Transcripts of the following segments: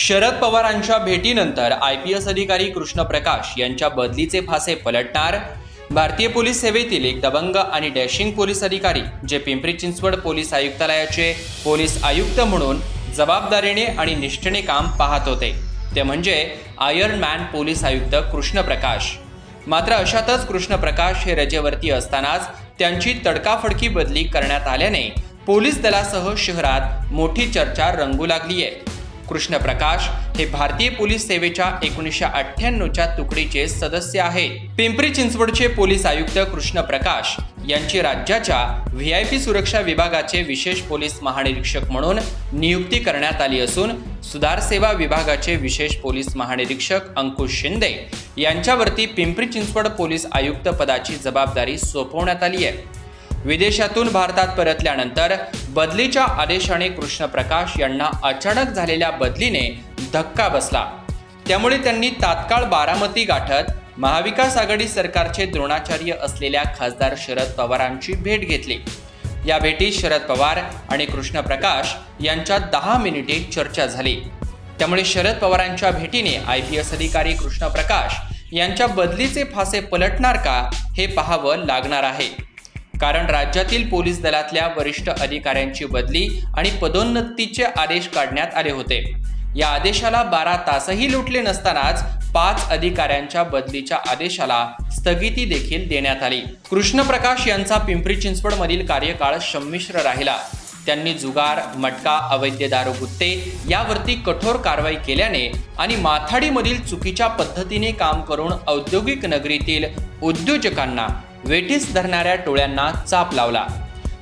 शरद पवारांच्या भेटीनंतर I P S अधिकारी कृष्ण प्रकाश यांच्या बदलीचे फासे पलटणार. भारतीय पोलीस सेवेतील एक दबंग आणि डॅशिंग पोलीस अधिकारी जे पिंपरी चिंचवड पोलीस आयुक्तालयाचे पोलीस आयुक्त म्हणून जबाबदारीने आणि निष्ठेने काम पाहत होते. ते म्हणजे आयर्न मॅन पोलीस आयुक्त कृष्ण प्रकाश मात्र अशातच कृष्ण प्रकाश हे रजेवरती असतानाच त्यांची तडकाफडकी बदली करण्यात आल्याने पोलीस दलासह शहरात मोठी चर्चा रंगू लागली आहे कृष्ण प्रकाश हे भारतीय पोलीस सेवेच्या एकोणीसशे अठ्ठ्याण्णवच्या तुकडीचे सदस्य आहेत. पिंपरी चिंचवडचे पोलीस आयुक्त कृष्ण प्रकाश यांची राज्याच्या व्ही आय पी सुरक्षा विभागाचे विशेष पोलीस महानिरीक्षक म्हणून नियुक्ती करण्यात आली असून सुधार सेवा विभागाचे विशेष पोलीस महानिरीक्षक अंकुश शिंदे यांच्यावरती पिंपरी चिंचवड पोलीस आयुक्त पदाची जबाबदारी सोपवण्यात आली आहे. विदेशातून भारतात परतल्यानंतर बदलीच्या आदेशाने कृष्ण प्रकाश यांना अचानक झालेल्या बदलीने धक्का बसला. त्यामुळे त्यांनी तात्काळ बारामती गाठत महाविकास आघाडी सरकारचे द्रोणाचार्य असलेल्या खासदार शरद पवारांची भेट घेतली. या भेटीत शरद पवार आणि कृष्ण प्रकाश यांच्यात दहा मिनिटे चर्चा झाली. त्यामुळे शरद पवारांच्या भेटीने आय पी एस अधिकारी कृष्ण प्रकाश यांच्या बदलीचे फासे पलटणार का हे पाहावं लागणार आहे. कारण राज्यातील पोलीस दलातल्या वरिष्ठ अधिकाऱ्यांची बदली आणि पदोन्नतीचे आदेश काढण्यात आले होते. या आदेशाला बारा तासही लुटले नसतानाच पाच अधिकाऱ्यांच्या बदलीच्या आदेशाला स्थगिती देखील देण्यात आली. कृष्णप्रकाश यांचा पिंपरी चिंचवड मधील कार्यकाळ संमिश्र राहिला. त्यांनी जुगार मटका अवैध दारू गुत्ते यावरती कठोर कारवाई केल्याने आणि माथाडीमधील चुकीच्या पद्धतीने काम करून औद्योगिक नगरीतील उद्योजकांना वेठीस धरणाऱ्या टोळ्यांना चाप लावला.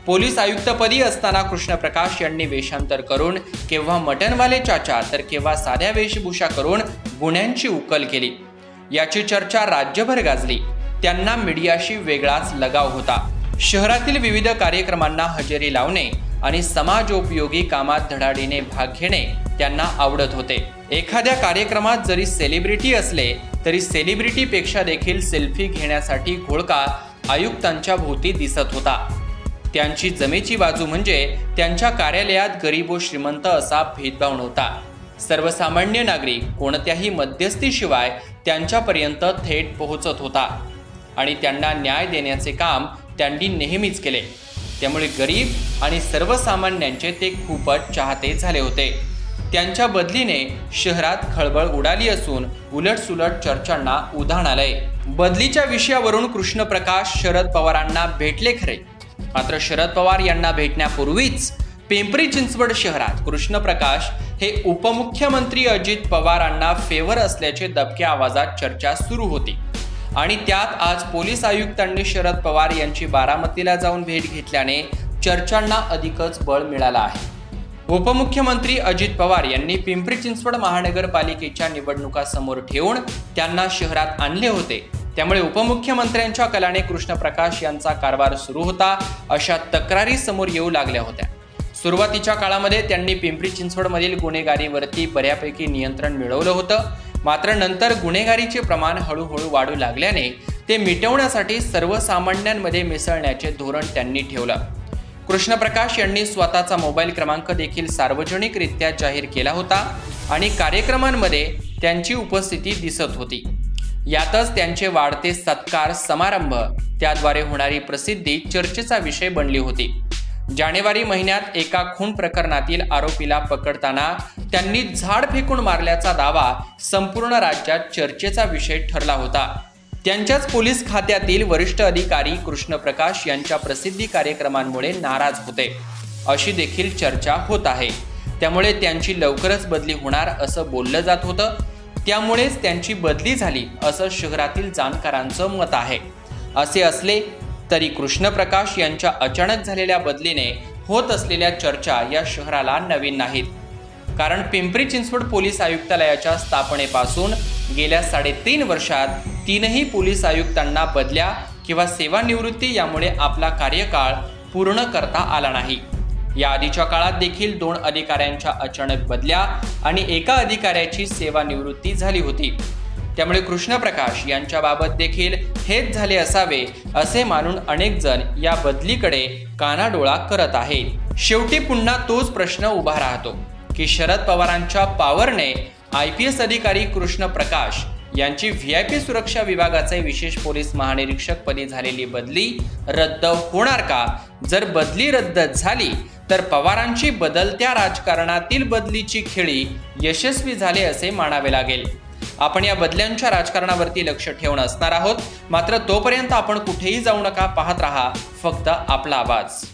पोलीस आयुक्तपदी असताना कृष्णप्रकाश यांनी वेषांतर करून केव्हा मटनवाले चाचा तर केव्हा साध्या वेशभूषा करून गुन्ह्यांची उकल केली. याची चर्चा राज्यभर गाजली. त्यांना मीडियाशी वेगळाच लगाव होता. शहरातील विविध कार्यक्रमांना हजेरी लावणे आणि समाजोपयोगी कामात धडाडीने भाग घेणे त्यांना आवडत होते. एखाद्या कार्यक्रमात जरी सेलिब्रिटी असले तरी सेलिब्रिटीपेक्षा देखील सेल्फी घेण्यासाठी घोळका आयुक्तांच्या भोवती दिसत होता. त्यांची जमेची बाजू म्हणजे त्यांच्या कार्यालयात गरीब व श्रीमंत असा भेदभाव नव्हता. सर्वसामान्य नागरिक कोणत्याही मध्यस्थीशिवाय त्यांच्यापर्यंत थेट पोहोचत होता आणि त्यांना न्याय देण्याचे काम त्यांनी नेहमीच केले. त्यामुळे गरीब आणि सर्वसामान्यांचे ते खूपच चाहते झाले होते. त्यांच्या बदलीने शहरात खळबळ उडाली असून उलटसुलट चर्चांना उधाण आलंय. बदलीच्या विषयावरून कृष्ण प्रकाश शरद पवारांना भेटले खरे. मात्र शरद पवार यांना भेटण्यापूर्वीच पिंपरी चिंचवड शहरात कृष्ण प्रकाश हे उपमुख्यमंत्री अजित पवारांना फेवर असल्याचे दबक्या आवाजात चर्चा सुरू होती. आणि त्यात आज पोलीस आयुक्तांनी शरद पवार यांची बारामतीला जाऊन भेट घेतल्याने चर्चांना अधिकच बळ मिळाला आहे. उपमुख्यमंत्री अजित पवार यांनी पिंपरी चिंचवड महानगरपालिकेच्या निवडणुका समोर ठेवून त्यांना शहरात आणले होते. त्यामुळे उपमुख्यमंत्र्यांच्या कलाने कृष्णप्रकाश यांचा कारभार सुरू होता अशा तक्रारी समोर येऊ लागल्या होत्या. सुरुवातीच्या काळामध्ये त्यांनी पिंपरी चिंचवडमधील गुन्हेगारीवरती बऱ्यापैकी नियंत्रण मिळवलं होतं. मात्र नंतर गुन्हेगारीचे प्रमाण हळूहळू वाढू लागल्याने ते मिटवण्यासाठी सर्वसामान्यांमध्ये मिसळण्याचे धोरण त्यांनी ठेवलं. कृष्णप्रकाश यांनी स्वतःचा मोबाईल क्रमांक देखील सार्वजनिकरित्या जाहीर केला होता आणि कार्यक्रमांमध्ये त्यांची उपस्थिती दिसत होती. यातच त्यांचे वाढते सत्कार समारंभ त्याद्वारे होणारी प्रसिद्धी चर्चेचा विषय बनली होती. जानेवारी महिन्यात एका खून प्रकरणातील आरोपीला पकडताना त्यांनी झाड फेकून मारल्याचा दावा संपूर्ण राज्यात चर्चेचा विषय ठरला होता. त्यांच्याच पोलीस खात्यातील वरिष्ठ अधिकारी कृष्णप्रकाश यांच्या प्रसिद्धी कार्यक्रमांमुळे नाराज होते. अशी देखील चर्चा होत आहे. त्यामुळे त्यांची लवकरच बदली होणार असं बोललं जात होतं. त्यामुळेच त्यांची बदली झाली असं शहरातील जाणकारांचं मत आहे. असे असले तरी कृष्णप्रकाश यांच्या अचानक झालेल्या बदलीने होत असलेल्या चर्चा या शहराला नवीन नाहीत. कारण पिंपरी चिंचवड पोलीस आयुक्तालयाच्या स्थापनेपासून गेल्या साडेतीन वर्षात तीनही पोलीस आयुक्तांना बदल्या किंवा सेवानिवृत्ती यामुळे आपला कार्यकाळ पूर्ण करता आला नाही. या आधीच्या काळात देखील दोन अधिकाऱ्यांच्या अचानक बदल्या आणि एका अधिकाऱ्याची सेवानिवृत्ती झाली होती. त्यामुळे कृष्णप्रकाश यांच्याबाबत देखील हेच झाले असावे असे मानून अनेक जण या बदलीकडे कानाडोळा करत आहेत. शेवटी पुन्हा तोच प्रश्न उभा राहतो की शरद पवारांच्या पावरने आय पी एस अधिकारी कृष्ण प्रकाश यांची व्ही आय पी सुरक्षा विभागाचे विशेष पोलीस महानिरीक्षक पदी झालेली बदली रद्द होणार का? जर बदली रद्द झाली तर पवारांची बदलत्या राजकारणातील बदलीची खेळी यशस्वी झाले असे मानावे लागेल. आपण या बदल्यांच्या राजकारणावरती लक्ष ठेवून असणार आहोत. मात्र तोपर्यंत आपण कुठेही जाऊ नका पाहत रहा. फक्त आपला आवाज.